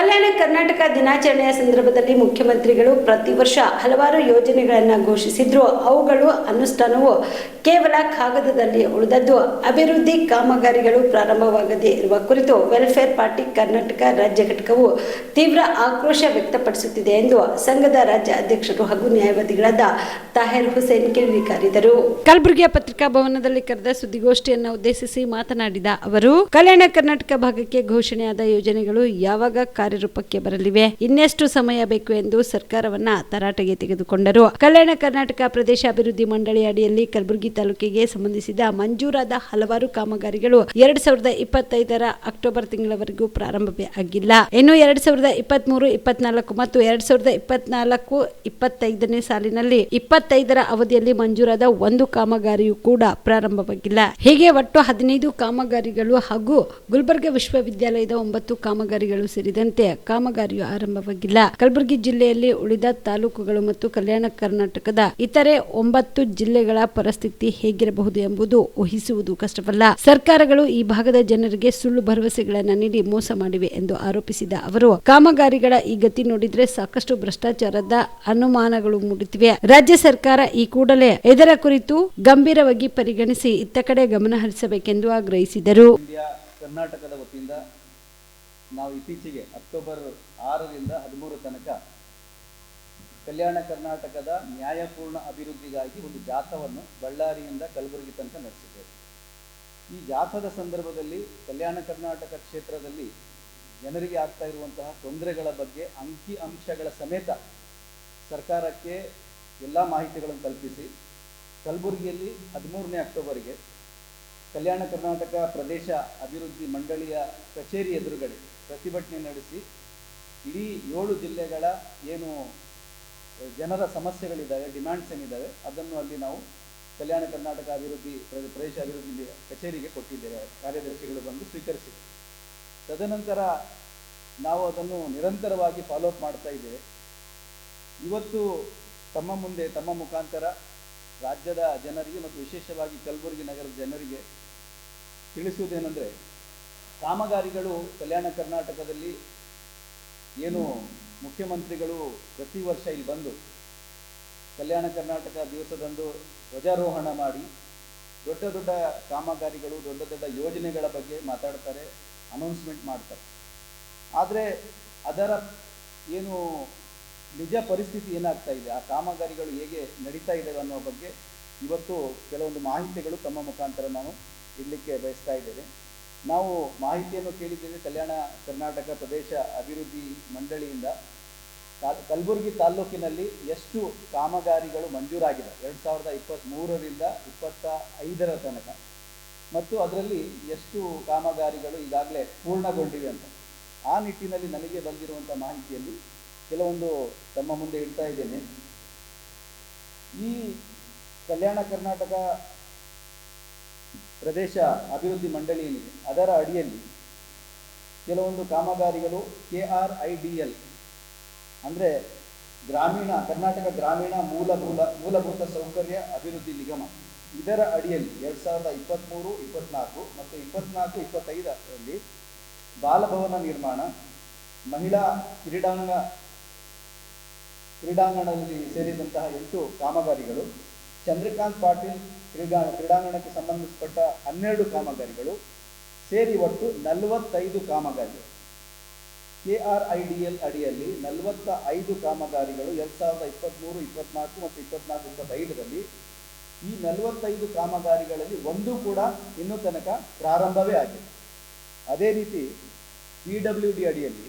ಕಲ್ಯಾಣ ಕರ್ನಾಟಕ ದಿನಾಚರಣೆಯ ಸಂದರ್ಭದಲ್ಲಿ ಮುಖ್ಯಮಂತ್ರಿಗಳು ಪ್ರತಿ ವರ್ಷ ಹಲವಾರು ಯೋಜನೆಗಳನ್ನು ಘೋಷಿಸಿದ್ರು. ಅವುಗಳು ಅನುಷ್ಠಾನವು ಕೇವಲ ಕಾಗದದಲ್ಲಿ ಉಳಿದದ್ದು. ಅಭಿವೃದ್ಧಿ ಕಾಮಗಾರಿಗಳು ಪ್ರಾರಂಭವಾಗದೇ ಇರುವ ಕುರಿತು ವೆಲ್ಫೇರ್ ಪಾರ್ಟಿ ಕರ್ನಾಟಕ ರಾಜ್ಯ ಘಟಕವು ತೀವ್ರ ಆಕ್ರೋಶ ವ್ಯಕ್ತಪಡಿಸುತ್ತಿದೆ ಎಂದು ಸಂಘದ ರಾಜ್ಯ ಅಧ್ಯಕ್ಷರು ಹಾಗೂ ನ್ಯಾಯವಾದಿಗಳಾದ ತಾಹಿರ್ ಹುಸೇನ್ ಕಿಡಿಕಾರಿದರು ಕಲಬುರಗಿಯ ಪತ್ರಿಕಾ ಭವನದಲ್ಲಿ ಕರೆದ ಸುದ್ದಿಗೋಷ್ಠಿಯನ್ನು ಉದ್ದೇಶಿಸಿ ಮಾತನಾಡಿದ ಅವರು, ಕಲ್ಯಾಣ ಕರ್ನಾಟಕ ಭಾಗಕ್ಕೆ ಘೋಷಣೆಯಾದ ಯೋಜನೆಗಳು ಯಾವಾಗ ಕಾರ್ಯರೂಪಕ್ಕೆ ಬರಲಿವೆ. ಇನ್ನೆಷ್ಟು ಸಮಯ ಬೇಕು ಎಂದು ಸರ್ಕಾರವನ್ನ ತರಾಟೆಗೆ ತೆಗೆದುಕೊಂಡರು. ಕಲ್ಯಾಣ ಕರ್ನಾಟಕ ಪ್ರದೇಶ ಅಭಿವೃದ್ಧಿ ಮಂಡಳಿ ಅಡಿಯಲ್ಲಿ ಕಲಬುರಗಿ ತಾಲೂಕಿಗೆ ಸಂಬಂಧಿಸಿದ ಮಂಜೂರಾದ ಹಲವಾರು ಕಾಮಗಾರಿಗಳು ಎರಡ್ ಸಾವಿರದ ಇಪ್ಪತ್ತೈದರ ಅಕ್ಟೋಬರ್ ತಿಂಗಳವರೆಗೂ ಪ್ರಾರಂಭವೇ ಆಗಿಲ್ಲ. ಇನ್ನು ಎರಡ್ ಸಾವಿರದ ಇಪ್ಪತ್ಮೂರು, ಇಪ್ಪತ್ನಾಲ್ಕು ಮತ್ತು ಎರಡ್ ಸಾವಿರದ ಇಪ್ಪತ್ನಾಲ್ಕು, ಇಪ್ಪತ್ತೈದನೇ ಸಾಲಿನಲ್ಲಿ ಇಪ್ಪತ್ತೈದರ ಅವಧಿಯಲ್ಲಿ ಮಂಜೂರಾದ ಒಂದು ಕಾಮಗಾರಿಯೂ ಕೂಡ ಪ್ರಾರಂಭವಾಗಿಲ್ಲ. ಹೀಗೆ ಒಟ್ಟು ಹದಿನೈದು ಕಾಮಗಾರಿಗಳು ಹಾಗೂ ಗುಲ್ಬರ್ಗ ವಿಶ್ವವಿದ್ಯಾಲಯದ ಒಂಬತ್ತು ಕಾಮಗಾರಿಗಳು ಸೇರಿದಂತೆ ಕಾಮಗಾರಿಯು ಆರಂಭವಾಗಿಲ್ಲ. ಕಲಬುರಗಿ ಜಿಲ್ಲೆಯಲ್ಲಿ ಉಳಿದ ತಾಲೂಕುಗಳು ಮತ್ತು ಕಲ್ಯಾಣ ಕರ್ನಾಟಕದ ಇತರೆ ಒಂಬತ್ತು ಜಿಲ್ಲೆಗಳ ಪರಿಸ್ಥಿತಿ ಹೇಗಿರಬಹುದು ಎಂಬುದು ಊಹಿಸುವುದು ಕಷ್ಟವಲ್ಲ. ಸರ್ಕಾರಗಳು ಈ ಭಾಗದ ಜನರಿಗೆ ಸುಳ್ಳು ಭರವಸೆಗಳನ್ನು ನೀಡಿ ಮೋಸ ಮಾಡಿವೆ ಎಂದು ಆರೋಪಿಸಿದ ಅವರು, ಕಾಮಗಾರಿಗಳ ಈ ಗತಿ ನೋಡಿದ್ರೆ ಸಾಕಷ್ಟು ಭ್ರಷ್ಟಾಚಾರದ ಅನುಮಾನಗಳು ಮೂಡುತ್ತಿವೆ. ರಾಜ್ಯ ಸರ್ಕಾರ ಈ ಕೂಡಲೇ ಇದರ ಕುರಿತು ಗಂಭೀರವಾಗಿ ಪರಿಗಣಿಸಿ ಇತ್ತ ಕಡೆ ಗಮನ ಹರಿಸಬೇಕೆಂದು ಆಗ್ರಹಿಸಿದರು. ಕರ್ನಾಟಕದ ವತಿಯಿಂದ ನಾವು ಇತ್ತೀಚೆಗೆ ಅಕ್ಟೋಬರ್ ಆರರಿಂದ ಹದಿಮೂರು ತನಕ ಕಲ್ಯಾಣ ಕರ್ನಾಟಕದ ನ್ಯಾಯಪೂರ್ಣ ಅಭಿವೃದ್ಧಿಗಾಗಿ ಒಂದು ಜಾಥವನ್ನು ಬಳ್ಳಾರಿಯಿಂದ ಕಲಬುರಗಿ ತನಕ ನಡೆಸಿದ್ದೇವೆ. ಈ ಜಾಥದ ಸಂದರ್ಭದಲ್ಲಿ ಕಲ್ಯಾಣ ಕರ್ನಾಟಕ ಕ್ಷೇತ್ರದಲ್ಲಿ ಜನರಿಗೆ ಆಗ್ತಾ ಇರುವಂತಹ ತೊಂದರೆಗಳ ಬಗ್ಗೆ ಅಂಕಿ ಅಂಶಗಳ ಸಮೇತ ಸರ್ಕಾರಕ್ಕೆ ಎಲ್ಲ ಮಾಹಿತಿಗಳನ್ನು ಕಲ್ಪಿಸಿ, ಕಲಬುರಗಿಯಲ್ಲಿ ಹದಿಮೂರನೇ ಅಕ್ಟೋಬರ್ಗೆ ಕಲ್ಯಾಣ ಕರ್ನಾಟಕ ಪ್ರದೇಶ ಅಭಿವೃದ್ಧಿ ಮಂಡಳಿಯ ಕಚೇರಿ ಎದುರುಗಡೆ ಪ್ರತಿಭಟನೆ ನಡೆಸಿ ಇಡೀ ಏಳು ಜಿಲ್ಲೆಗಳ ಏನು ಜನರ ಸಮಸ್ಯೆಗಳಿದ್ದಾವೆ, ಡಿಮ್ಯಾಂಡ್ಸ್ ಏನಿದ್ದಾವೆ, ಅದನ್ನು ಅಲ್ಲಿ ನಾವು ಕಲ್ಯಾಣ ಕರ್ನಾಟಕ ಅಭಿವೃದ್ಧಿ ಪ್ರದೇಶ ಅಭಿವೃದ್ಧಿ ಕಚೇರಿಗೆ ಕೊಟ್ಟಿದ್ದೇವೆ. ಕಾರ್ಯದರ್ಶಿಗಳು ಬಂದು ಸ್ವೀಕರಿಸಿದೆ ತದನಂತರ ನಾವು ಅದನ್ನು ನಿರಂತರವಾಗಿ ಫಾಲೋಅಪ್ ಮಾಡ್ತಾ ಇದ್ದೇವೆ. ಇವತ್ತು ತಮ್ಮ ಮುಂದೆ, ತಮ್ಮ ಮುಖಾಂತರ ರಾಜ್ಯದ ಜನರಿಗೆ ಮತ್ತು ವಿಶೇಷವಾಗಿ ಕಲಬುರಗಿ ನಗರದ ಜನರಿಗೆ ತಿಳಿಸುವುದೇನೆಂದರೆ, ಕಾಮಗಾರಿಗಳು ಕಲ್ಯಾಣ ಕರ್ನಾಟಕದಲ್ಲಿ ಏನು ಮುಖ್ಯಮಂತ್ರಿಗಳು ಪ್ರತಿ ವರ್ಷ ಇಲ್ಲಿ ಬಂದು ಕಲ್ಯಾಣ ಕರ್ನಾಟಕ ದಿವಸದಂದು ಧ್ವಜಾರೋಹಣ ಮಾಡಿ ದೊಡ್ಡ ದೊಡ್ಡ ಕಾಮಗಾರಿಗಳು, ದೊಡ್ಡ ದೊಡ್ಡ ಯೋಜನೆಗಳ ಬಗ್ಗೆ ಮಾತಾಡ್ತಾರೆ ಅನೌನ್ಸ್ಮೆಂಟ್ ಮಾಡ್ತಾರೆ. ಆದರೆ ಅದರ ಏನು ನಿಜ ಪರಿಸ್ಥಿತಿ ಏನಾಗ್ತಾ ಇದೆ, ಆ ಕಾಮಗಾರಿಗಳು ಹೇಗೆ ನಡೀತಾ ಇದೆ ಅನ್ನೋ ಬಗ್ಗೆ ಇವತ್ತು ಕೆಲವೊಂದು ಮಾಹಿತಿಗಳು ತಮ್ಮ ಮುಖಾಂತರ ನಾನು ಇಡಲಿಕ್ಕೆ ಬಯಸ್ತಾ ಇದ್ದೇವೆ ನಾವು ಮಾಹಿತಿಯನ್ನು ಕೇಳಿದ್ದೇವೆ ಕಲ್ಯಾಣ ಕರ್ನಾಟಕ ಪ್ರದೇಶ ಅಭಿವೃದ್ಧಿ ಮಂಡಳಿಯಿಂದ. ಕಲ್- ಕಲಬುರಗಿ ತಾಲ್ಲೂಕಿನಲ್ಲಿ ಎಷ್ಟು ಕಾಮಗಾರಿಗಳು ಮಂಜೂರಾಗಿದೆ? ಎರಡು ಸಾವಿರದ ಇಪ್ಪತ್ತ್ಮೂರರಿಂದ ಇಪ್ಪತ್ತ ಐದರ ತನಕ. ಮತ್ತು ಅದರಲ್ಲಿ ಎಷ್ಟು ಕಾಮಗಾರಿಗಳು ಈಗಾಗಲೇ ಪೂರ್ಣಗೊಂಡಿವೆ ಅಂತ. ಆ ನಿಟ್ಟಿನಲ್ಲಿ ನನಗೆ ಬಂದಿರುವಂಥ ಮಾಹಿತಿಯಲ್ಲಿ ಕೆಲವೊಂದು ತಮ್ಮ ಮುಂದೆ ಇಡ್ತಾ ಇದ್ದೇನೆ. ಈ ಕಲ್ಯಾಣ ಕರ್ನಾಟಕ ಪ್ರದೇಶ ಅಭಿವೃದ್ಧಿ ಮಂಡಳಿ ಏನಿದೆ ಅದರ ಅಡಿಯಲ್ಲಿ ಕೆಲವೊಂದು ಕಾಮಗಾರಿಗಳು K R I D L, ಅಂದರೆ ಗ್ರಾಮೀಣ, ಕರ್ನಾಟಕ ಗ್ರಾಮೀಣ ಮೂಲಭೂತ ಮೂಲಭೂತ ಸೌಕರ್ಯ ಅಭಿವೃದ್ಧಿ ನಿಗಮ. ಇದರ ಅಡಿಯಲ್ಲಿ ಎರಡು ಸಾವಿರದ ಇಪ್ಪತ್ತ್ಮೂರು ಇಪ್ಪತ್ತ್ನಾಲ್ಕು ಮತ್ತು ಇಪ್ಪತ್ತ್ನಾಲ್ಕು ಇಪ್ಪತ್ತೈದರಲ್ಲಿ ಬಾಲಭವನ ನಿರ್ಮಾಣ, ಮಹಿಳಾ ಕ್ರೀಡಾಂಗ ಕ್ರೀಡಾಂಗಣದಲ್ಲಿ ಸೇರಿದಂತಹ ಎಂಟು ಕಾಮಗಾರಿಗಳು, ಚಂದ್ರಕಾಂತ್ ಪಾಟೀಲ್ ಕ್ರೀಡಾ, ಕ್ರೀಡಾಂಗಣಕ್ಕೆ ಸಂಬಂಧಿಸಿಪಟ್ಟ ಹನ್ನೆರಡು ಕಾಮಗಾರಿಗಳು, ಸೇರಿ ಒಟ್ಟು ನಲವತ್ತೈದು ಕಾಮಗಾರಿಗಳು. K R I D L ಅಡಿಯಲ್ಲಿ ನಲವತ್ತ ಐದು ಕಾಮಗಾರಿಗಳು ಎರಡು ಸಾವಿರದ ಇಪ್ಪತ್ತ್ಮೂರು ಇಪ್ಪತ್ನಾಲ್ಕು ಮತ್ತು ಇಪ್ಪತ್ನಾಲ್ಕು, ಇಪ್ಪತ್ತೈದರಲ್ಲಿ ಈ ನಲವತ್ತೈದು ಕಾಮಗಾರಿಗಳಲ್ಲಿ ಒಂದು ಕೂಡ ಇನ್ನೂ ತನಕ ಪ್ರಾರಂಭವೇ ಆಗಿದೆ ಅದೇ ರೀತಿ ಪಿ ಡಬ್ಲ್ಯೂ ಡಿ ಅಡಿಯಲ್ಲಿ